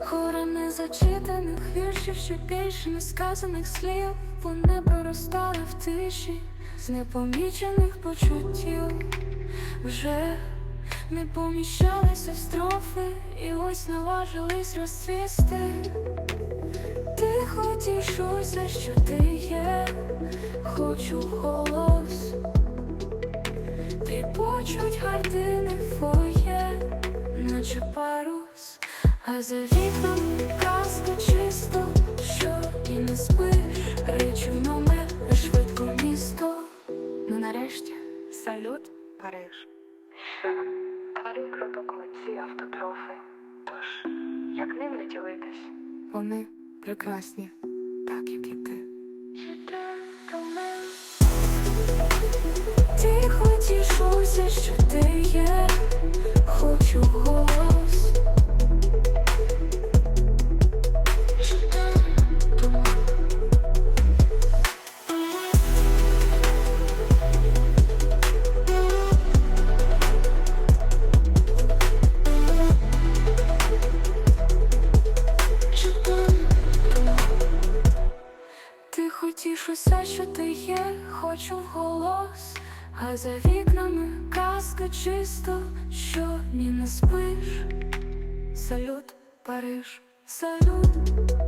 Хора незачитаних віршів, що більше несказаних слів, вони проростали в тиші з непомічених почуттів, вже не поміщалися строфи, і ось наважились розцвісти. Ти хотів усе, що ти є, хочу голос. Ти почуть гардини фоє, наче парус, а за вікнами казка чисто, що і не спиш, речі в номер, швидко місто. Ну нарешті, салют, Париж. Парі круток ці автотрофи. Тож, як ним не ділитись? Вони прекрасні, так як і ти. Хочу голос, а за вікнами казка чисто, що ні не спиш. Салют, Париж, салют.